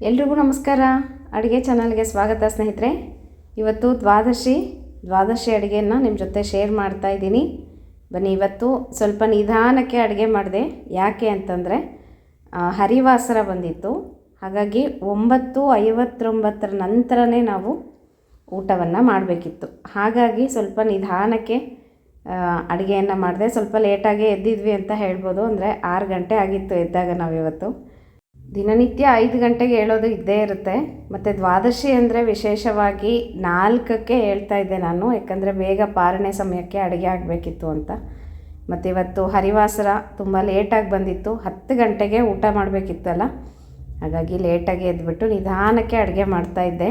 ಎಲ್ರಿಗೂ ನಮಸ್ಕಾರ. ಅಡುಗೆ ಚಾನಲ್ಗೆ ಸ್ವಾಗತ ಸ್ನೇಹಿತರೆ. ಇವತ್ತು ದ್ವಾದಶಿ ದ್ವಾದಶಿ ಅಡುಗೆಯನ್ನು ನಿಮ್ಮ ಜೊತೆ ಶೇರ್ ಮಾಡ್ತಾ ಇದ್ದೀನಿ. ಬನ್ನಿ, ಇವತ್ತು ಸ್ವಲ್ಪ ನಿಧಾನಕ್ಕೆ ಅಡುಗೆ ಮಾಡಿದೆ. ಯಾಕೆ ಅಂತಂದರೆ ಹರಿವಾಸರ ಬಂದಿತ್ತು. ಹಾಗಾಗಿ ಒಂಬತ್ತು ಐವತ್ತೊಂಬತ್ತರ ನಂತರನೇ ನಾವು ಊಟವನ್ನು ಮಾಡಬೇಕಿತ್ತು. ಹಾಗಾಗಿ ಸ್ವಲ್ಪ ನಿಧಾನಕ್ಕೆ ಅಡುಗೆಯನ್ನು ಮಾಡಿದೆ. ಸ್ವಲ್ಪ ಲೇಟಾಗಿ ಎದ್ದಿದ್ವಿ ಅಂತ ಹೇಳ್ಬೋದು. ಅಂದರೆ ಆರು ಗಂಟೆ ಆಗಿತ್ತು ಎದ್ದಾಗ ನಾವಿವತ್ತು. ದಿನನಿತ್ಯ ಐದು ಗಂಟೆಗೆ ಹೇಳೋದು ಇದ್ದೇ ಇರುತ್ತೆ. ಮತ್ತು ದ್ವಾದಶಿ ಅಂದರೆ ವಿಶೇಷವಾಗಿ ನಾಲ್ಕಕ್ಕೆ ಹೇಳ್ತಾ ಇದ್ದೆ ನಾನು, ಯಾಕಂದರೆ ಬೇಗ ಪಾರಣೆ ಸಮಯಕ್ಕೆ ಅಡುಗೆ ಆಗಬೇಕಿತ್ತು ಅಂತ. ಮತ್ತು ಇವತ್ತು ಹರಿವಾಸರ ತುಂಬ ಲೇಟಾಗಿ ಬಂದಿತ್ತು, ಹತ್ತು ಗಂಟೆಗೆ ಊಟ ಮಾಡಬೇಕಿತ್ತಲ್ಲ ಹಾಗಾಗಿ ಲೇಟಾಗಿ ಎದ್ಬಿಟ್ಟು ನಿಧಾನಕ್ಕೆ ಅಡುಗೆ ಮಾಡ್ತಾಯಿದ್ದೆ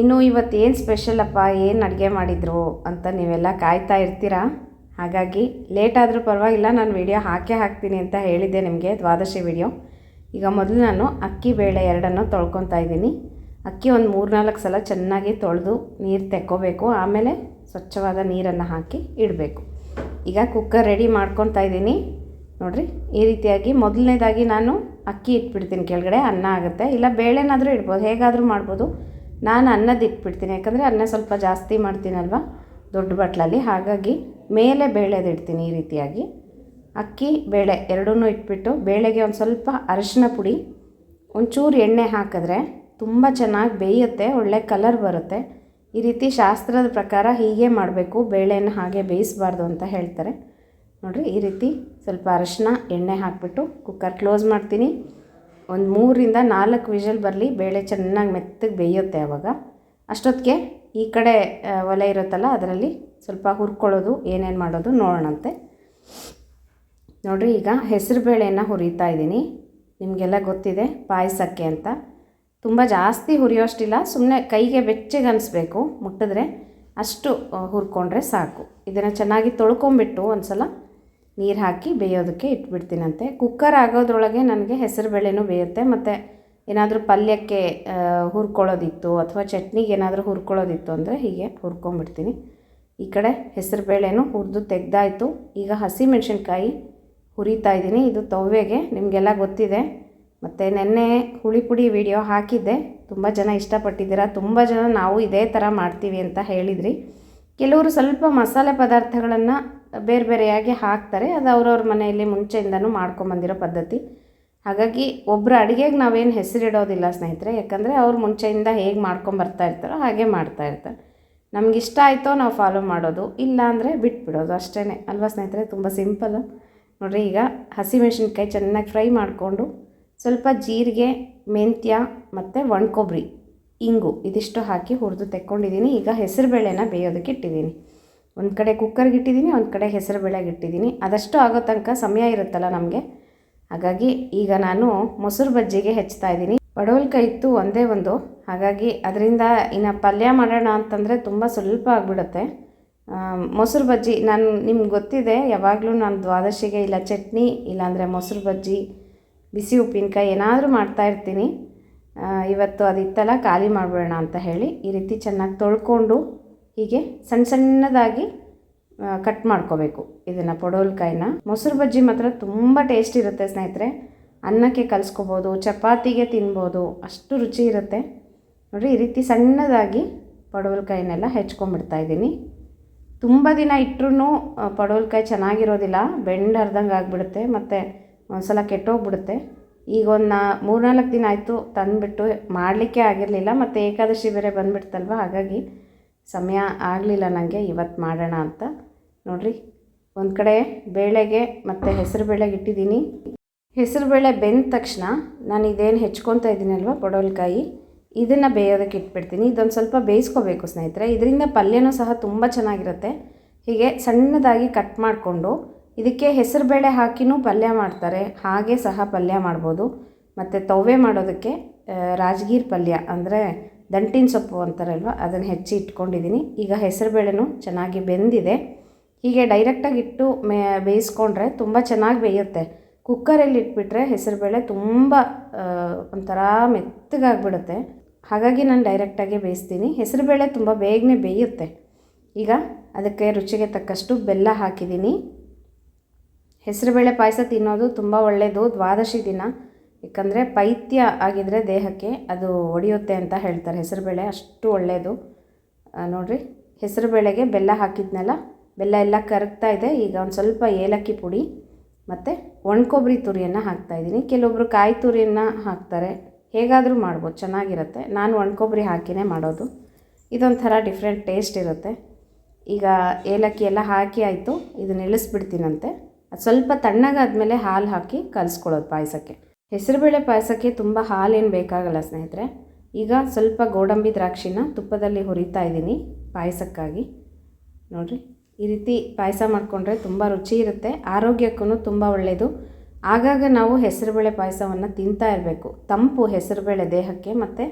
ಇನ್ನು ಇವತ್ತು ಏನು ಸ್ಪೆಷಲಪ್ಪ ಏನು ಅಡುಗೆ ಮಾಡಿದ್ರು ಅಂತ ನೀವೆಲ್ಲ ಕಾಯ್ತಾ ಇರ್ತೀರಾ? ಹಾಗಾಗಿ ಲೇಟಾದರೂ ಪರವಾಗಿಲ್ಲ, ನಾನು ವಿಡಿಯೋ ಹಾಕೇ ಹಾಕ್ತೀನಿ ಅಂತ ಹೇಳಿದ್ದೆ ನಿಮಗೆ ದ್ವಾದಶಿ ವಿಡಿಯೋ ಈಗ ಮೊದಲು ನಾನು ಅಕ್ಕಿ ಬೇಳೆ ಎರಡನ್ನು ತೊಳ್ಕೊತಾ ಇದ್ದೀನಿ. ಅಕ್ಕಿ ಒಂದು ಮೂರ್ನಾಲ್ಕು ಸಲ ಚೆನ್ನಾಗಿ ತೊಳೆದು ನೀರು ತೆಕ್ಕೋಬೇಕು. ಆಮೇಲೆ ಸ್ವಚ್ಛವಾದ ನೀರನ್ನು ಹಾಕಿ ಇಡಬೇಕು. ಈಗ ಕುಕ್ಕರ್ ರೆಡಿ ಮಾಡ್ಕೊತಾ ಇದ್ದೀನಿ. ನೋಡಿರಿ, ಈ ರೀತಿಯಾಗಿ ಮೊದಲನೇದಾಗಿ ನಾನು ಅಕ್ಕಿ ಇಟ್ಬಿಡ್ತೀನಿ. ಕೆಳಗಡೆ ಅನ್ನ ಆಗುತ್ತೆ. ಇಲ್ಲ ಬೇಳೆನಾದರೂ ಇಡ್ಬೋದು. ಹೇಗಾದರೂ ಮಾಡ್ಬೋದು. ನಾನು ಅನ್ನದ ಇಟ್ಬಿಡ್ತೀನಿ. ಯಾಕಂದರೆ ಅನ್ನ ಸ್ವಲ್ಪ ಜಾಸ್ತಿ ಮಾಡ್ತೀನಲ್ವ ದೊಡ್ಡ ಬಟ್ಲಲ್ಲಿ. ಹಾಗಾಗಿ ಮೇಲೆ ಬೇಳೆದಿಡ್ತೀನಿ ಈ ರೀತಿಯಾಗಿ. ಅಕ್ಕಿ, ಬೇಳೆ ಎರಡೂ ಇಟ್ಬಿಟ್ಟು ಬೇಳೆಗೆ ಒಂದು ಸ್ವಲ್ಪ ಅರಿಶಿನ ಪುಡಿ, ಒಂಚೂರು ಎಣ್ಣೆ ಹಾಕಿದ್ರೆ ತುಂಬ ಚೆನ್ನಾಗಿ ಬೇಯುತ್ತೆ, ಒಳ್ಳೆ ಕಲರ್ ಬರುತ್ತೆ. ಈ ರೀತಿ ಶಾಸ್ತ್ರದ ಪ್ರಕಾರ ಹೀಗೆ ಮಾಡಬೇಕು ಬೇಳೆನ ಹಾಗೆ ಬೇಯಿಸಬಾರ್ದು ಅಂತ ಹೇಳ್ತಾರೆ. ನೋಡಿರಿ, ಈ ರೀತಿ ಸ್ವಲ್ಪ ಅರಶಿನ, ಎಣ್ಣೆ ಹಾಕಿಬಿಟ್ಟು ಕುಕ್ಕರ್ ಕ್ಲೋಸ್ ಮಾಡ್ತೀನಿ. ಒಂದು ಮೂರಿಂದ ನಾಲ್ಕು ವಿಷಲ್ ಬರಲಿ, ಬೇಳೆ ಚೆನ್ನಾಗಿ ಮೆತ್ತಗೆ ಬೇಯುತ್ತೆ ಆವಾಗ ಅಷ್ಟೊತ್ತಿಗೆ ಈ ಕಡೆ ಒಲೆ ಇರುತ್ತಲ್ಲ, ಅದರಲ್ಲಿ ಸ್ವಲ್ಪ ಹುರ್ಕೊಳ್ಳೋದು, ಏನೇನು ಮಾಡೋದು ನೋಡೋಣಂತೆ. ನೋಡಿರಿ ಈಗ ಹೆಸರು ಬೇಳೆಯನ್ನು ಹುರಿತಾ ಇದ್ದೀನಿ. ನಿಮಗೆಲ್ಲ ಗೊತ್ತಿದೆ, ಪಾಯಸಕ್ಕೆ ಅಂತ. ತುಂಬ ಜಾಸ್ತಿ ಹುರಿಯೋಷ್ಟಿಲ್ಲ ಸುಮ್ಮನೆ ಕೈಗೆ ಬೆಚ್ಚಗೆ ಅನಿಸ್ಬೇಕು. ಮುಟ್ಟಿದ್ರೆ ಅಷ್ಟು ಹುರ್ಕೊಂಡ್ರೆ ಸಾಕು. ಇದನ್ನು ಚೆನ್ನಾಗಿ ತೊಳ್ಕೊಂಬಿಟ್ಟು ಒಂದು ಸಲ ನೀರು ಹಾಕಿ ಬೇಯೋದಕ್ಕೆ ಇಟ್ಬಿಡ್ತೀನಂತೆ. ಕುಕ್ಕರ್ ಆಗೋದ್ರೊಳಗೆ ನನಗೆ ಹೆಸರು ಬೇಳೆನೂ ಬೇಯುತ್ತೆ. ಮತ್ತು ಏನಾದರೂ ಪಲ್ಯಕ್ಕೆ ಹುರ್ಕೊಳ್ಳೋದಿತ್ತು ಅಥವಾ ಚಟ್ನಿಗೆ ಏನಾದರೂ ಹುರ್ಕೊಳ್ಳೋದಿತ್ತು ಅಂದರೆ ಹೀಗೆ ಹುರ್ಕೊಂಬಿಡ್ತೀನಿ. ಈ ಕಡೆ ಹೆಸರು ಬೇಳೆನೂ ಹುರಿದು ತೆಗ್ದಾಯಿತು. ಈಗ ಹಸಿ ಮೆಣಸಿನ್ಕಾಯಿ ಹುರಿತಾ ಇದ್ದೀನಿ. ಇದು ತವ್ವೆಗೆ, ನಿಮಗೆಲ್ಲ ಗೊತ್ತಿದೆ. ಮತ್ತು ನೆನ್ನೆ ಹುಳಿ ಪುಡಿ ವಿಡಿಯೋ ಹಾಕಿದ್ದೆ. ತುಂಬ ಜನ ಇಷ್ಟಪಟ್ಟಿದ್ದೀರಾ? ತುಂಬ ಜನ ನಾವು ಇದೇ ಥರ ಮಾಡ್ತೀವಿ ಅಂತ ಹೇಳಿದ್ರಿ. ಕೆಲವರು ಸ್ವಲ್ಪ ಮಸಾಲೆ ಪದಾರ್ಥಗಳನ್ನು ಬೇರೆ ಬೇರೆಯಾಗಿ ಹಾಕ್ತಾರೆ. ಅದು ಅವ್ರವ್ರ ಮನೆಯಲ್ಲಿ ಮುಂಚೆಯಿಂದನೂ ಮಾಡ್ಕೊಂಬಂದಿರೋ ಪದ್ಧತಿ. ಹಾಗಾಗಿ ಒಬ್ಬರು ಅಡುಗೆಗೆ ನಾವೇನು ಹೆಸರಿಡೋದಿಲ್ಲ ಸ್ನೇಹಿತರೆ. ಯಾಕಂದರೆ ಅವ್ರು ಮುಂಚೆಯಿಂದ ಹೇಗೆ ಮಾಡ್ಕೊಂಬರ್ತಾ ಇರ್ತಾರೋ ಹಾಗೆ ಮಾಡ್ತಾ ಇರ್ತಾರೆ. ನಮಗಿಷ್ಟ ಆಯಿತೋ ನಾವು ಫಾಲೋ ಮಾಡೋದು. ಇಲ್ಲ ಅಂದರೆ ಬಿಟ್ಬಿಡೋದು ಅಷ್ಟೇ ಅಲ್ವಾ ಸ್ನೇಹಿತರೆ? ತುಂಬ ಸಿಂಪಲ್ಲು ನೋಡಿರಿ ಈಗ ಹಸಿಮೆಣ್ಸಿನ್ಕಾಯಿ ಚೆನ್ನಾಗಿ ಫ್ರೈ ಮಾಡಿಕೊಂಡು ಸ್ವಲ್ಪ ಜೀರಿಗೆ, ಮೆಂತ್ಯ ಮತ್ತು ಒಣಕೊಬ್ಬರಿ ಇಂಗು ಇದಿಷ್ಟು ಹಾಕಿ ಹುರಿದು ತೆಕ್ಕೊಂಡಿದ್ದೀನಿ ಈಗ ಹೆಸರುಬೇಳೆನ ಬೇಯೋದಕ್ಕೆ ಇಟ್ಟಿದ್ದೀನಿ ಒಂದು ಕಡೆ ಕುಕ್ಕರ್ಗೆ ಇಟ್ಟಿದ್ದೀನಿ ಒಂದು ಕಡೆ ಹೆಸರುಬೇಳೆಗೆ ಇಟ್ಟಿದ್ದೀನಿ ಅದಷ್ಟು ಆಗೋ ತನಕ ಸಮಯ ಇರುತ್ತಲ್ಲ ನಮಗೆ. ಹಾಗಾಗಿ ಈಗ ನಾನು ಮೊಸರು ಬಜ್ಜಿಗೆ ಹೆಚ್ಚುತ್ತಾ ಇದ್ದೀನಿ. ಪಡವಲ್ಕಾಯಿ ಇತ್ತು ಒಂದೇ ಒಂದು. ಹಾಗಾಗಿ ಅದರಿಂದ ಇನ್ನು ಪಲ್ಯ ಮಾಡೋಣ ಅಂತಂದರೆ ತುಂಬ ಸ್ವಲ್ಪ ಆಗಿಬಿಡುತ್ತೆ. ಮೊಸರು ಬಜ್ಜಿ, ನಾನು ನಿಮ್ಗೆ ಗೊತ್ತಿದೆ, ಯಾವಾಗಲೂ ನಾನು ದ್ವಾದಶಿಗೆ ಇಲ್ಲ ಚಟ್ನಿ, ಇಲ್ಲಾಂದರೆ ಮೊಸರು ಬಜ್ಜಿ, ಬಿಸಿ ಉಪ್ಪಿನಕಾಯಿ ಏನಾದರೂ ಮಾಡ್ತಾಯಿರ್ತೀನಿ ಇವತ್ತು ಅದಿತ್ತಲ್ಲ, ಖಾಲಿ ಮಾಡಬೇಡ ಅಂತ ಹೇಳಿ ಈ ರೀತಿ ಚೆನ್ನಾಗಿ ತೊಳ್ಕೊಂಡು ಹೀಗೆ ಸಣ್ಣ ಸಣ್ಣದಾಗಿ ಕಟ್ ಮಾಡ್ಕೋಬೇಕು ಇದನ್ನು ಪೊಡೋಲ್ಕಾಯಿನ ಮೊಸರು ಬಜ್ಜಿ ಮಾತ್ರ ತುಂಬ ಟೇಸ್ಟ್ ಇರುತ್ತೆ ಸ್ನೇಹಿತರೆ. ಅನ್ನಕ್ಕೆ ಕಲಿಸ್ಕೋಬೋದು, ಚಪಾತಿಗೆ ತಿನ್ಬೋದು, ಅಷ್ಟು ರುಚಿ ಇರುತ್ತೆ. ನೋಡಿ ಈ ರೀತಿ ಸಣ್ಣದಾಗಿ ಪಡವಲ್ಕಾಯಿನೆಲ್ಲ ಹೆಚ್ಕೊಂಡ್ಬಿಡ್ತಾ ಇದ್ದೀನಿ. ತುಂಬ ದಿನ ಇಟ್ಟರೂ ಪಡವಲ್ಕಾಯಿ ಚೆನ್ನಾಗಿರೋದಿಲ್ಲ. ಬೆಂಡ್ ಹರ್ದಂಗೆ ಆಗಿಬಿಡುತ್ತೆ, ಮತ್ತು ಒಂದ್ಸಲ ಕೆಟ್ಟೋಗ್ಬಿಡುತ್ತೆ. ಈಗ ಒಂದು ನಾ, ಮೂರ್ನಾಲ್ಕು ದಿನ ಆಯಿತು ತಂದುಬಿಟ್ಟು ಮಾಡಲಿಕ್ಕೆ ಆಗಿರಲಿಲ್ಲ, ಮತ್ತು ಏಕಾದಶಿ ಬೇರೆ ಬಂದುಬಿಡ್ತಲ್ವ, ಹಾಗಾಗಿ ಸಮಯ ಆಗಲಿಲ್ಲ ನನಗೆ ಇವತ್ತು ಮಾಡೋಣ ಅಂತ. ನೋಡಿರಿ, ಒಂದು ಕಡೆ ಬೇಳೆಗೆ ಮತ್ತು ಹೆಸರು ಬೇಳೆಗೆ ಇಟ್ಟಿದ್ದೀನಿ. ಹೆಸರುಬೇಳೆ ಬೆಂದ ತಕ್ಷಣ ನಾನು ಇದೇನು ಹೆಚ್ಕೊತಾ ಇದ್ದೀನಲ್ವ ಪಡವಲ್ಕಾಯಿ ಇದನ್ನು ಬೇಯೋದಕ್ಕೆ ಇಟ್ಬಿಡ್ತೀನಿ. ಇದೊಂದು ಸ್ವಲ್ಪ ಬೇಯಿಸ್ಕೋಬೇಕು ಸ್ನೇಹಿತರೆ. ಇದರಿಂದ ಪಲ್ಯನೂ ಸಹ ತುಂಬ ಚೆನ್ನಾಗಿರುತ್ತೆ. ಹೀಗೆ ಸಣ್ಣದಾಗಿ ಕಟ್ ಮಾಡಿಕೊಂಡು ಇದಕ್ಕೆ ಹೆಸರುಬೇಳೆ ಹಾಕಿನೂ ಪಲ್ಯ ಮಾಡ್ತಾರೆ. ಹಾಗೆ ಸಹ ಪಲ್ಯ ಮಾಡ್ಬೋದು. ಮತ್ತು ತವ್ವೆ ಮಾಡೋದಕ್ಕೆ ರಾಜಗೀರ್ ಪಲ್ಯ ಅಂದರೆ ದಂಟಿನ ಸೊಪ್ಪು ಅಂತಾರಲ್ವ, ಅದನ್ನು ಹೆಚ್ಚಿ ಇಟ್ಕೊಂಡಿದ್ದೀನಿ ಈಗ ಹೆಸರುಬೇಳೆನೂ ಚೆನ್ನಾಗಿ ಬೆಂದಿದೆ. ಹೀಗೆ ಡೈರೆಕ್ಟಾಗಿ ಇಟ್ಟು ಮೇ, ಬೇಯಿಸ್ಕೊಂಡ್ರೆ ತುಂಬ ಚೆನ್ನಾಗಿ ಬೇಯುತ್ತೆ. ಕುಕ್ಕರಲ್ಲಿ ಇಟ್ಬಿಟ್ರೆ ಹೆಸರುಬೇಳೆ ತುಂಬ ಒಂಥರ ಮೆತ್ತಗಾಗ್ಬಿಡುತ್ತೆ. ಹಾಗಾಗಿ ನಾನು ಡೈರೆಕ್ಟಾಗಿ ಬೇಯಿಸ್ತೀನಿ. ಹೆಸರುಬೇಳೆ ತುಂಬ ಬೇಗನೆ ಬೇಯುತ್ತೆ. ಈಗ ಅದಕ್ಕೆ ರುಚಿಗೆ ತಕ್ಕಷ್ಟು ಬೆಲ್ಲ ಹಾಕಿದ್ದೀನಿ. ಹೆಸರುಬೇಳೆ ಪಾಯಸ ತಿನ್ನೋದು ತುಂಬ ಒಳ್ಳೆಯದು ದ್ವಾದಶಿ ದಿನ. ಏಕೆಂದರೆ ಪೈತ್ಯ ಆಗಿದ್ದರೆ ದೇಹಕ್ಕೆ ಅದು ಒಡೆಯುತ್ತೆ ಅಂತ ಹೇಳ್ತಾರೆ. ಹೆಸರುಬೇಳೆ ಅಷ್ಟು ಒಳ್ಳೆಯದು ನೋಡಿರಿ. ಹೆಸರುಬೇಳೆಗೆ ಬೆಲ್ಲ ಹಾಕಿದ್ನಲ್ಲ, ಬೆಲ್ಲ ಎಲ್ಲ ಕರಗ್ತಾ ಇದೆ. ಈಗ ಒಂದು ಸ್ವಲ್ಪ ಏಲಕ್ಕಿ ಪುಡಿ ಮತ್ತು ಒಣಕೊಬ್ಬರಿ ತುರಿಯನ್ನು ಹಾಕ್ತಾಯಿದ್ದೀನಿ ಕೆಲವೊಬ್ಬರು ಕಾಯಿ ತುರಿಯನ್ನು ಹಾಕ್ತಾರೆ. ಹೇಗಾದರೂ ಮಾಡ್ಬೋದು, ಚೆನ್ನಾಗಿರುತ್ತೆ. ನಾನು ಒಣಕೊಬ್ಬರಿ ಹಾಕಿನೇ ಮಾಡೋದು. ಇದೊಂಥರ ಡಿಫ್ರೆಂಟ್ ಟೇಸ್ಟ್ ಇರುತ್ತೆ. ಈಗ ಏಲಕ್ಕಿ ಎಲ್ಲ ಹಾಕಿ ಆಯಿತು, ಇದನ್ನ ಇಳಿಸ್ಬಿಡ್ತೀನಂತೆ. ಅದು ಸ್ವಲ್ಪ ತಣ್ಣಗಾದ್ಮೇಲೆ ಹಾಲು ಹಾಕಿ ಕಲಿಸ್ಕೊಳ್ಳೋದು ಪಾಯಸಕ್ಕೆ. ಹೆಸರುಬೇಳೆ ಪಾಯಸಕ್ಕೆ ತುಂಬ ಹಾಲೇನು ಬೇಕಾಗಲ್ಲ ಸ್ನೇಹಿತರೆ. ಈಗ ಸ್ವಲ್ಪ ಗೋಡಂಬಿ ದ್ರಾಕ್ಷಿನ ತುಪ್ಪದಲ್ಲಿ ಹುರಿತಾ ಇದ್ದೀನಿ ಪಾಯಸಕ್ಕಾಗಿ. ನೋಡಿರಿ, ಈ ರೀತಿ ಪಾಯಸ ಮಾಡಿಕೊಂಡ್ರೆ ತುಂಬ ರುಚಿ ಇರುತ್ತೆ ಆರೋಗ್ಯಕ್ಕೂ ತುಂಬ ಒಳ್ಳೆಯದು ಆಗಾಗ ನಾವು ಹೆಸರುಬೇಳೆ ಪಾಯಸವನ್ನು ತಿಂತಾ ಇರಬೇಕು. ತಂಪು ಹೆಸರುಬೇಳೆ ದೇಹಕ್ಕೆ ಮತ್ತು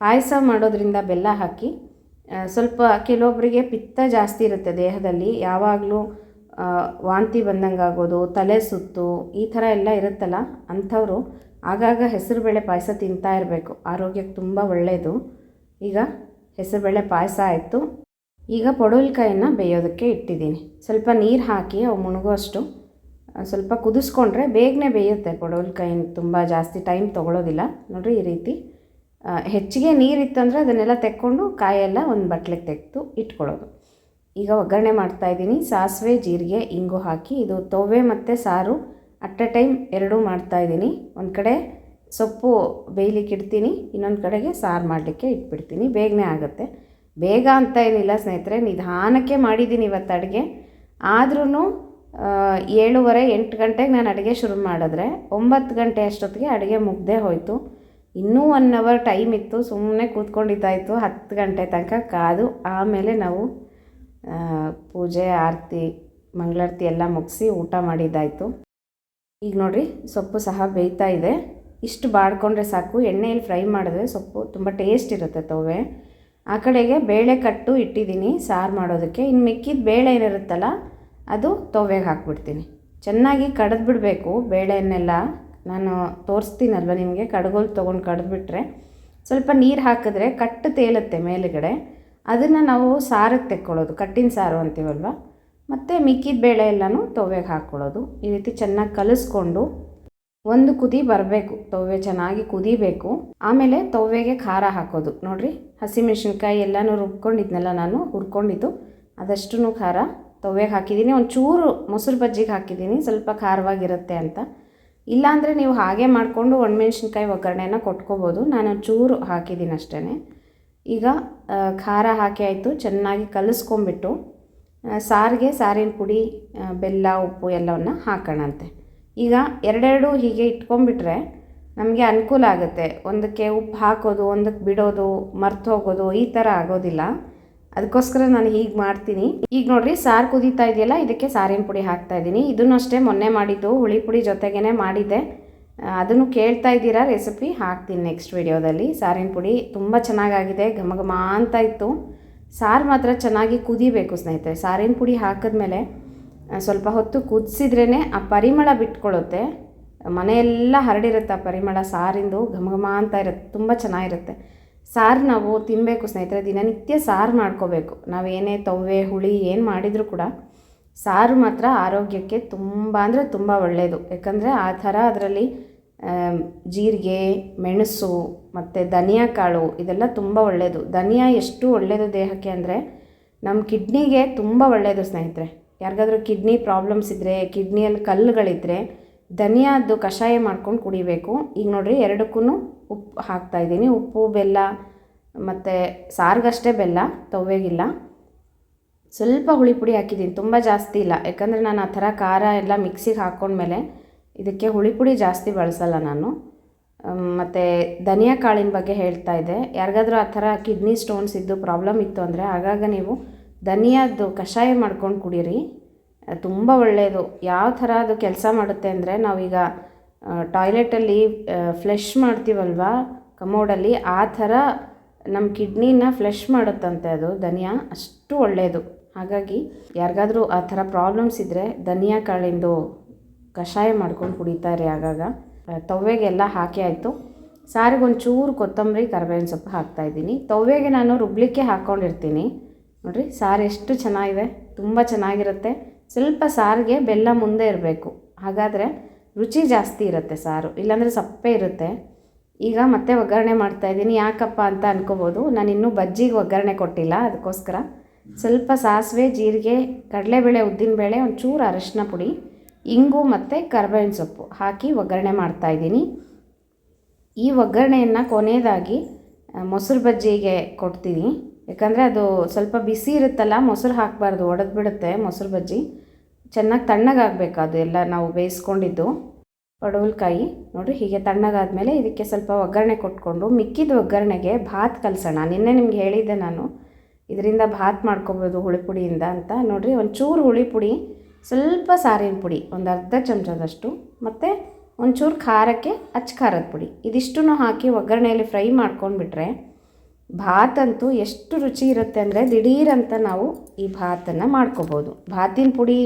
ಪಾಯಸ ಮಾಡೋದ್ರಿಂದ ಬೆಲ್ಲ ಹಾಕಿ ಸ್ವಲ್ಪ ಕೆಲವೊಬ್ಬರಿಗೆ ಪಿತ್ತ ಜಾಸ್ತಿ ಇರುತ್ತೆ ದೇಹದಲ್ಲಿ. ಯಾವಾಗಲೂ ವಾಂತಿ ಬಂದಂಗೆ ಆಗೋದು ತಲೆ ಸುತ್ತು ಈ ಥರ ಎಲ್ಲ ಇರುತ್ತಲ್ಲ ಅಂಥವರು ಆಗಾಗ ಹೆಸರುಬೇಳೆ ಪಾಯಸ ತಿಂತಾ ಇರಬೇಕು. ಆರೋಗ್ಯಕ್ಕೆ ತುಂಬ ಒಳ್ಳೆಯದು ಈಗ ಹೆಸರುಬೇಳೆ ಪಾಯಸ ಆಯಿತು. ಈಗ ಪೊಡವಲ್ಕಾಯನ್ನು ಬೇಯೋದಕ್ಕೆ ಇಟ್ಟಿದ್ದೀನಿ. ಸ್ವಲ್ಪ ನೀರು ಹಾಕಿ ಅವು ಮುಳುಗುವಷ್ಟು ಆ, ಸ್ವಲ್ಪ ಕುದಿಸ್ಕೊಂಡ್ರೆ ಬೇಗನೆ ಬೇಯುತ್ತೆ ಪೊಡವಲ್ಕಾಯಿ ತುಂಬ ಜಾಸ್ತಿ ಟೈಮ್ ತೊಗೊಳೋದಿಲ್ಲ. ನೋಡಿರಿ ಈ ರೀತಿ. ಹೆಚ್ಚಿಗೆ ನೀರಿತ್ತಂದರೆ ಅದನ್ನೆಲ್ಲ ತೆಕ್ಕೊಂಡು ಕಾಯೆಲ್ಲ ಒಂದು ಬಟ್ಲಿಗೆ ತೆಗೆದು ಇಟ್ಕೊಳ್ಳೋದು. ಈಗ ಒಗ್ಗರಣೆ ಮಾಡ್ತಾಯಿದ್ದೀನಿ ಸಾಸಿವೆ, ಜೀರಿಗೆ, ಇಂಗು ಹಾಕಿ ಇದು ತೊವೆ ಮತ್ತು ಸಾರು ಅಟ್ ಎ ಟೈಮ್ ಎರಡೂ ಮಾಡ್ತಾಯಿದ್ದೀನಿ ಒಂದು ಕಡೆ ಸೊಪ್ಪು ಬೇಯ್ಲಿಕ್ಕೆ ಇಡ್ತೀನಿ. ಇನ್ನೊಂದು ಕಡೆಗೆ ಸಾರು ಮಾಡಲಿಕ್ಕೆ ಇಟ್ಬಿಡ್ತೀನಿ. ಬೇಗನೆ ಆಗುತ್ತೆ. ಬೇಗ ಅಂತ ಏನಿಲ್ಲ ಸ್ನೇಹಿತರೆ. ನಿಧಾನಕ್ಕೆ ಮಾಡಿದ್ದೀನಿ ಇವತ್ತು ಅಡುಗೆ. ಆದ್ರೂ ಏಳುವರೆ ಎಂಟು ಗಂಟೆಗೆ ನಾನು ಅಡುಗೆ ಶುರು ಮಾಡಿದ್ರೆ ಒಂಬತ್ತು ಗಂಟೆ ಅಷ್ಟೊತ್ತಿಗೆ ಅಡುಗೆ ಮುಗ್ದೇ ಹೋಯಿತು. ಇನ್ನೂ ಒನ್ ಅವರ್ ಟೈಮ್ ಇತ್ತು ಸುಮ್ಮನೆ ಕೂತ್ಕೊಂಡಿದ್ದಾಯಿತು ಹತ್ತು ಗಂಟೆ ತನಕ ಕಾದು ಆಮೇಲೆ ನಾವು ಪೂಜೆ, ಆರತಿ, ಮಂಗಳಾರತಿ ಎಲ್ಲ ಮುಗಿಸಿ ಊಟ ಮಾಡಿದ್ದಾಯಿತು. ಈಗ ನೋಡಿರಿ, ಸೊಪ್ಪು ಸಹ ಬೇಯ್ತಾ ಇದೆ. ಇಷ್ಟು ಬಾಡ್ಕೊಂಡ್ರೆ ಸಾಕು. ಎಣ್ಣೆಯಲ್ಲಿ ಫ್ರೈ ಮಾಡಿದ್ರೆ ಸೊಪ್ಪು ತುಂಬ ಟೇಸ್ಟ್ ಇರುತ್ತೆ ತೋವೆ ಆ ಕಡೆಗೆ ಬೇಳೆ ಕಟ್ಟು ಇಟ್ಟಿದ್ದೀನಿ ಸಾರು ಮಾಡೋದಕ್ಕೆ. ಇನ್ನು ಮಿಕ್ಕಿದ ಬೇಳೆ ಏನಿರುತ್ತಲ್ಲ ಅದು ತೊವೆಗೆ ಹಾಕ್ಬಿಡ್ತೀನಿ. ಚೆನ್ನಾಗಿ ಕಡ್ದು ಬಿಡಬೇಕು ಬೇಳೆಯನ್ನೆಲ್ಲ. ನಾನು ತೋರಿಸ್ತೀನಲ್ವ ನಿಮಗೆ, ಕಡಗೋಲು ತೊಗೊಂಡು ಕಡ್ದುಬಿಟ್ರೆ. ಸ್ವಲ್ಪ ನೀರು ಹಾಕಿದ್ರೆ ಕಟ್ಟು ತೇಲುತ್ತೆ ಮೇಲುಗಡೆ. ಅದನ್ನು ನಾವು ಸಾರಕ್ಕೆ ತೆಕ್ಕೊಳ್ಳೋದು, ಕಟ್ಟಿನ ಸಾರು ಅಂತೀವಲ್ವ? ಮತ್ತು ಮಿಕ್ಕಿದ ಬೇಳೆ ಎಲ್ಲನೂ ತೊವೆಗೆ ಹಾಕ್ಕೊಳ್ಳೋದು. ಈ ರೀತಿ ಚೆನ್ನಾಗಿ ಕಲಿಸ್ಕೊಂಡು ಒಂದು ಕುದಿ ಬರಬೇಕು ತೊವೆ ಚೆನ್ನಾಗಿ ಕುದಿಬೇಕು. ಆಮೇಲೆ ತೊವೆಗೆ ಖಾರ ಹಾಕೋದು. ನೋಡಿರಿ ಹಸಿಮೆಣ್ಸಿನ್ಕಾಯಿ ಎಲ್ಲನೂ ರುಬ್ಕೊಂಡಿದ್ನಲ್ಲ ನಾನು, ಹುರ್ಕೊಂಡಿದ್ದು. ಅದಷ್ಟು ಖಾರ. ತವೆಗೆ ಹಾಕಿದ್ದೀನಿ. ಒಂದು ಚೂರು ಮೊಸರು ಬಜ್ಜಿಗೆ ಹಾಕಿದ್ದೀನಿ. ಸ್ವಲ್ಪ ಖಾರವಾಗಿರುತ್ತೆ ಅಂತ. ಇಲ್ಲಾಂದರೆ ನೀವು ಹಾಗೆ ಮಾಡಿಕೊಂಡು ಒಣಮೆಣ್ಸಿನ್ಕಾಯಿ ಒಗ್ಗರಣೆನ ಕೊಟ್ಕೋಬೋದು. ನಾನು ಚೂರು ಹಾಕಿದ್ದೀನಿ ಅಷ್ಟೇ ಈಗ ಖಾರ ಹಾಕಿ ಆಯಿತು. ಚೆನ್ನಾಗಿ ಕಲಿಸ್ಕೊಂಬಿಟ್ಟು ಸಾರಿಗೆ, ಸಾರಿನ ಪುಡಿ ಬೆಲ್ಲ, ಉಪ್ಪು ಎಲ್ಲವನ್ನು ಹಾಕೋಣಂತೆ ಈಗ ಎರಡೆರಡು ಹೀಗೆ ಇಟ್ಕೊಂಬಿಟ್ರೆ ನಮಗೆ ಅನುಕೂಲ ಆಗುತ್ತೆ. ಒಂದಕ್ಕೆ ಉಪ್ಪು ಹಾಕೋದು, ಒಂದಕ್ಕೆ ಬಿಡೋದು, ಮರ್ತು ಹೋಗೋದು ಈ ಥರ ಆಗೋದಿಲ್ಲ. ಅದಕ್ಕೋಸ್ಕರ ನಾನು ಹೀಗೆ ಮಾಡ್ತೀನಿ. ಈಗ ನೋಡ್ರಿ, ಸಾರು ಕುದೀತಾ ಇದೆಯಲ್ಲ, ಇದಕ್ಕೆ ಸಾರಿನ ಪುಡಿ ಹಾಕ್ತಾ ಇದ್ದೀನಿ. ಇದನ್ನು ಅಷ್ಟೇ ಮೊನ್ನೆ ಮಾಡಿದ್ದು, ಹುಳಿ ಪುಡಿ ಜೊತೆಗೇ ಮಾಡಿದ್ದೆ. ಅದನ್ನು ಕೇಳ್ತಾ ಇದ್ದೀರಾ, ರೆಸಿಪಿ ಹಾಕ್ತೀನಿ ನೆಕ್ಸ್ಟ್ ವಿಡಿಯೋದಲ್ಲಿ. ಸಾರಿನ ಪುಡಿ ತುಂಬ ಚೆನ್ನಾಗಾಗಿದೆ ಘಮ ಘಮ ಅಂತ ಇತ್ತು. ಸಾರು ಮಾತ್ರ ಚೆನ್ನಾಗಿ ಕುದಿಬೇಕು ಸ್ನೇಹಿತರೆ. ಸಾರಿನ ಪುಡಿ ಹಾಕಿದ್ಮೇಲೆ ಸ್ವಲ್ಪ ಹೊತ್ತು ಕುದಿಸಿದ್ರೇ ಆ ಪರಿಮಳ ಬಿಟ್ಕೊಳ್ಳುತ್ತೆ ಮನೆಯೆಲ್ಲ ಹರಡಿರುತ್ತೆ ಆ ಪರಿಮಳ ಸಾರಿಂದು ಘಮ ಘಮ ಅಂತ ಇರುತ್ತೆ, ತುಂಬ ಚೆನ್ನಾಗಿರುತ್ತೆ. ಸಾರು ನಾವು ತಿನ್ನಬೇಕು ಸ್ನೇಹಿತರೆ, ದಿನನಿತ್ಯ ಸಾರು ಮಾಡ್ಕೋಬೇಕು. ನಾವೇನೇ ತವ್ವೆ, ಹುಳಿ ಏನು ಮಾಡಿದರೂ ಕೂಡ ಸಾರು ಮಾತ್ರ ಆರೋಗ್ಯಕ್ಕೆ ತುಂಬ ಅಂದರೆ ತುಂಬ ಒಳ್ಳೆಯದು ಯಾಕಂದರೆ ಆ ಥರ ಅದರಲ್ಲಿ ಜೀರಿಗೆ, ಮೆಣಸು ಮತ್ತು ಧನಿಯಾ ಕಾಳು ಇದೆಲ್ಲ ತುಂಬ ಒಳ್ಳೆಯದು ಧನಿಯಾ ಎಷ್ಟು ಒಳ್ಳೆಯದು ದೇಹಕ್ಕೆ ಅಂದರೆ ನಮ್ಮ ಕಿಡ್ನಿಗೆ ತುಂಬ ಒಳ್ಳೆಯದು ಸ್ನೇಹಿತರೆ. ಯಾರಿಗಾದ್ರೂ ಕಿಡ್ನಿ ಪ್ರಾಬ್ಲಮ್ಸ್ ಇದ್ದರೆ ಕಿಡ್ನಿಯಲ್ಲಿ ಕಲ್ಲುಗಳಿದ್ದರೆ ಧನಿಯಾದ್ದು ಕಷಾಯ ಮಾಡ್ಕೊಂಡು ಕುಡಿಬೇಕು. ಈಗ ನೋಡಿರಿ ಎರಡಕ್ಕೂ ಉಪ್ಪು ಹಾಕ್ತಾಯಿದ್ದೀನಿ ಉಪ್ಪು, ಬೆಲ್ಲ ಮತ್ತು ಸಾರಿಗಷ್ಟೇ ಬೆಲ್ಲ, ತವ್ವೆಗಿಲ್ಲ. ಸ್ವಲ್ಪ ಹುಳಿ ಪುಡಿ ಹಾಕಿದ್ದೀನಿ. ತುಂಬ ಜಾಸ್ತಿ ಇಲ್ಲ. ಯಾಕಂದರೆ ನಾನು ಆ ಥರ ಖಾರ ಎಲ್ಲ ಮಿಕ್ಸಿಗೆ ಹಾಕ್ಕೊಂಡ್ಮೇಲೆ ಇದಕ್ಕೆ ಹುಳಿ ಪುಡಿ ಜಾಸ್ತಿ ಬಳಸಲ್ಲ ನಾನು. ಮತ್ತು ಧನಿಯಾ ಕಾಳಿನ ಬಗ್ಗೆ ಹೇಳ್ತಾ ಇದ್ದೆ. ಯಾರಿಗಾದರೂ ಆ ಥರ ಕಿಡ್ನಿ ಸ್ಟೋನ್ಸ್ ಇದ್ದು ಪ್ರಾಬ್ಲಮ್ ಇತ್ತು ಅಂದರೆ ಆಗಾಗ ನೀವು ಧನಿಯಾದ್ದು ಕಷಾಯ ಮಾಡ್ಕೊಂಡು ಕುಡೀರಿ. ತುಂಬ ಒಳ್ಳೆಯದು ಯಾವ ಥರ ಅದು ಕೆಲಸ ಮಾಡುತ್ತೆ ಅಂದರೆ ನಾವೀಗ ಟಾಯ್ಲೆಟಲ್ಲಿ ಫ್ಲೆಶ್ ಮಾಡ್ತೀವಲ್ವಾ? ಕಮೋಡಲ್ಲಿ, ಆ ಥರ ನಮ್ಮ ಕಿಡ್ನಿನ ಫ್ಲೆಶ್ ಮಾಡುತ್ತಂತೆ ಅದು, ಧನಿಯಾ. ಅಷ್ಟು ಒಳ್ಳೆಯದು ಹಾಗಾಗಿ ಯಾರಿಗಾದರೂ ಆ ಥರ ಪ್ರಾಬ್ಲಮ್ಸ್ ಇದ್ದರೆ ಧನಿಯಾ ಕಾಳಿಂದು ಕಷಾಯ ಮಾಡ್ಕೊಂಡು ಕುಡಿತಾರೆ ಆಗಾಗ. ತವ್ವೆಗೆಲ್ಲ ಹಾಕಿ ಆಯಿತು. ಸಾರಿಗೆ ಒಂಚೂರು ಕೊತ್ತಂಬರಿ, ಕರ್ಬೇವಿನ ಸೊಪ್ಪು ಹಾಕ್ತಾಯಿದ್ದೀನಿ ತವ್ವೆಗೆ ನಾನು ರುಬ್ಲಿಕ್ಕೆ ಹಾಕ್ಕೊಂಡಿರ್ತೀನಿ ನೋಡಿರಿ, ಸಾರು ಎಷ್ಟು ಚೆನ್ನಾಗಿದೆ. ತುಂಬ ಚೆನ್ನಾಗಿರುತ್ತೆ. ಸ್ವಲ್ಪ ಸಾರಿಗೆ ಬೆಲ್ಲ ಮುಂದೆ ಇರಬೇಕು. ಹಾಗಾದರೆ ರುಚಿ ಜಾಸ್ತಿ ಇರುತ್ತೆ ಸಾರು, ಇಲ್ಲಾಂದರೆ ಸಪ್ಪೆ ಇರುತ್ತೆ. ಈಗ ಮತ್ತೆ ಒಗ್ಗರಣೆ ಮಾಡ್ತಾಯಿದ್ದೀನಿ ಯಾಕಪ್ಪ ಅಂತ ಅನ್ಕೋಬೋದು. ನಾನು ಇನ್ನೂ ಬಜ್ಜಿಗೆ ಒಗ್ಗರಣೆ ಕೊಟ್ಟಿಲ್ಲ ಅದಕ್ಕೋಸ್ಕರ. ಸ್ವಲ್ಪ ಸಾಸಿವೆ, ಜೀರಿಗೆ, ಕಡಲೆಬೇಳೆ, ಉದ್ದಿನಬೇಳೆ, ಒಂಚೂರು ಅರಶಿನ ಪುಡಿ, ಇಂಗು ಮತ್ತು ಕರ್ಬೇವಿನ ಸೊಪ್ಪು ಹಾಕಿ ಒಗ್ಗರಣೆ ಮಾಡ್ತಾಯಿದ್ದೀನಿ ಈ ಒಗ್ಗರಣೆಯನ್ನು ಕೊನೆಯದಾಗಿ ಮೊಸರು ಬಜ್ಜಿಗೆ ಕೊಡ್ತೀನಿ. ಯಾಕಂದರೆ ಅದು ಸ್ವಲ್ಪ ಬಿಸಿ ಇರುತ್ತಲ್ಲ, ಮೊಸರು ಹಾಕಬಾರ್ದು ಒಡೆದು ಬಿಡುತ್ತೆ ಮೊಸರು ಬಜ್ಜಿ. ಚೆನ್ನಾಗಿ ತಣ್ಣಗಾಗಬೇಕು ಅದು ಎಲ್ಲ ನಾವು ಬೇಯಿಸ್ಕೊಂಡಿದ್ದು. ಪಡವಲ್ಕಾಯಿ ನೋಡಿರಿ ಹೀಗೆ ತಣ್ಣಗಾದ್ಮೇಲೆ ಇದಕ್ಕೆ ಸ್ವಲ್ಪ ಒಗ್ಗರಣೆ ಕೊಟ್ಕೊಂಡು ಮಿಕ್ಕಿದ ಒಗ್ಗರಣೆಗೆ ಭಾತ್ ಕಲಸೋಣ. ನಿನ್ನೆ ನಿಮ್ಗೆ ಹೇಳಿದ್ದೆ ನಾನು. ಇದರಿಂದ ಭಾತ್ ಮಾಡ್ಕೋಬೋದು ಹುಳಿ ಪುಡಿಯಿಂದ ಅಂತ. ನೋಡಿರಿ ಒಂಚೂರು ಹುಳಿ ಪುಡಿ, ಸ್ವಲ್ಪ ಸಾರಿನ ಪುಡಿ, ಒಂದು ಅರ್ಧ ಚಮಚದಷ್ಟು, ಮತ್ತು ಒಂಚೂರು ಖಾರಕ್ಕೆ ಅಚ್ಚ ಖಾರದ ಪುಡಿ. ಇದಿಷ್ಟನ್ನು ಹಾಕಿ ಒಗ್ಗರಣೆಯಲ್ಲಿ ಫ್ರೈ ಮಾಡ್ಕೊಂಡ್ಬಿಟ್ರೆ ಭಾತ್ ಅಂತೂ ಎಷ್ಟು ರುಚಿ ಇರುತ್ತೆ ಅಂದರೆ ದಿಢೀರಂತ ನಾವು ಈ ಭಾತನ್ನು ಮಾಡ್ಕೋಬೋದು. ಭಾತಿನ ಪುಡಿ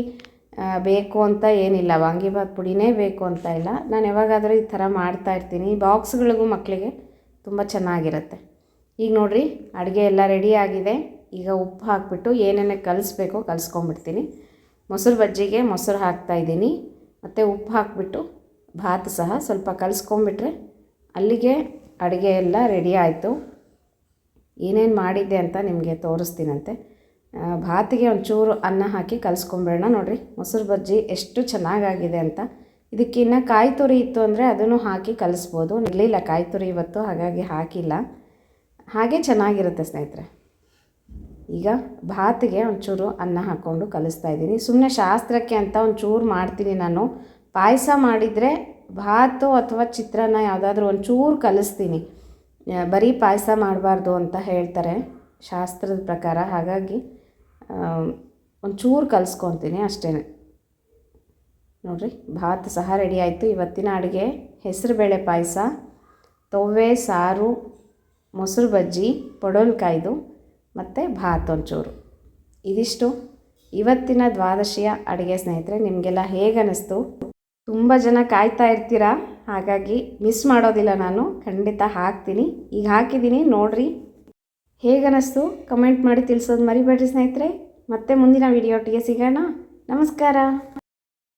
ಬೇಕು ಅಂತ ಏನಿಲ್ಲ. ವಾಂಗಿಭಾತ್ ಪುಡಿನೇ ಬೇಕು ಅಂತ ಇಲ್ಲ. ನಾನು ಯಾವಾಗಾದರೂ ಈ ಥರ ಮಾಡ್ತಾ ಇರ್ತೀನಿ. ಬಾಕ್ಸ್ಗಳಿಗೂ ಮಕ್ಕಳಿಗೆ ತುಂಬ ಚೆನ್ನಾಗಿರುತ್ತೆ. ಈಗ ನೋಡಿರಿ, ಅಡುಗೆ ಎಲ್ಲ ರೆಡಿ ಆಗಿದೆ. ಈಗ ಉಪ್ಪು ಹಾಕಿಬಿಟ್ಟು ಏನೇನೇ ಕಲಿಸ್ಬೇಕೋ ಕಲಿಸ್ಕೊಂಬಿಡ್ತೀನಿ ಮೊಸರು ಬಜ್ಜಿಗೆ ಮೊಸರು ಹಾಕ್ತಾಯಿದ್ದೀನಿ ಮತ್ತು ಉಪ್ಪು ಹಾಕಿಬಿಟ್ಟು ಭಾತ್ ಸಹ ಸ್ವಲ್ಪ ಕಲಿಸ್ಕೊಂಬಿಟ್ರೆ ಅಲ್ಲಿಗೆ ಅಡುಗೆ ಎಲ್ಲ ರೆಡಿ ಆಯಿತು. ಏನೇನು ಮಾಡಿದ್ದೆ ಅಂತ ನಿಮಗೆ ತೋರಿಸ್ತೀನಂತೆ. ಭಾತಿಗೆ ಒಂಚೂರು ಅನ್ನ ಹಾಕಿ ಕಲಿಸ್ಕೊಂಬೇಡ ನೋಡಿರಿ. ಮೊಸರು ಬಜ್ಜಿ ಎಷ್ಟು ಚೆನ್ನಾಗಾಗಿದೆ ಅಂತ. ಇದಕ್ಕಿನ್ನ ಕಾಯಿ ತುರಿ ಇತ್ತು ಅಂದರೆ ಅದನ್ನು ಹಾಕಿ ಕಲಿಸ್ಬೋದು. ಇರಲಿಲ್ಲ ಕಾಯಿ ತುರಿ ಇವತ್ತು ಹಾಗಾಗಿ ಹಾಕಿಲ್ಲ. ಹಾಗೆ ಚೆನ್ನಾಗಿರುತ್ತೆ ಸ್ನೇಹಿತರೆ. ಈಗ ಭಾತಿಗೆ ಒಂಚೂರು ಅನ್ನ ಹಾಕ್ಕೊಂಡು ಕಲಿಸ್ತಾ ಇದ್ದೀನಿ. ಸುಮ್ಮನೆ ಶಾಸ್ತ್ರಕ್ಕೆ ಅಂತ ಒಂಚೂರು ಮಾಡ್ತೀನಿ ನಾನು. ಪಾಯಸ ಮಾಡಿದರೆ ಭಾತು ಅಥವಾ ಚಿತ್ರಾನ್ನ ಯಾವುದಾದ್ರೂ ಒಂಚೂರು ಕಲಿಸ್ತೀನಿ. ಬರೀ ಪಾಯಸ ಮಾಡಬಾರ್ದು ಅಂತ ಹೇಳ್ತಾರೆ ಶಾಸ್ತ್ರದ ಪ್ರಕಾರ. ಹಾಗಾಗಿ ಒಂಚೂರು ಕಲಿಸ್ಕೊತೀನಿ ಅಷ್ಟೇ. ನೋಡಿರಿ, ಭಾತ್ ಸಹ ರೆಡಿ ಆಯಿತು. ಇವತ್ತಿನ ಅಡುಗೆ ಹೆಸರುಬೇಳೆ ಪಾಯಸ, ತೊವ್ವೆ, ಸಾರು, ಮೊಸರು ಬಜ್ಜಿ ಪಡೋಲ್ಕಾಯ್ದು ಮತ್ತು ಭಾತ್ ಒಂಚೂರು. ಇದಿಷ್ಟು. ಇವತ್ತಿನ ದ್ವಾದಶಿಯ ಅಡುಗೆ ಸ್ನೇಹಿತರೆ, ನಿಮಗೆಲ್ಲ ಹೇಗೆ ಅನ್ನಿಸ್ತು ತುಂಬ ಜನ ಕಾಯ್ತಾ ಇರ್ತೀರಾ? ಹಾಗಾಗಿ ಮಿಸ್ ಮಾಡೋದಿಲ್ಲ ನಾನು. ಖಂಡಿತ ಹಾಕ್ತೀನಿ. ಈಗ ಹಾಕಿದ್ದೀನಿ. ನೋಡಿರಿ ಹೇಗನ್ನಿಸ್ತು ಕಮೆಂಟ್ ಮಾಡಿ ತಿಳಿಸೋದು ಮರಿಬೇಡ್ರಿ ಸ್ನೇಹಿತರೆ. ಮತ್ತೆ ಮುಂದಿನ ವಿಡಿಯೋಟಿಗೆ ಸಿಗೋಣ. ನಮಸ್ಕಾರ.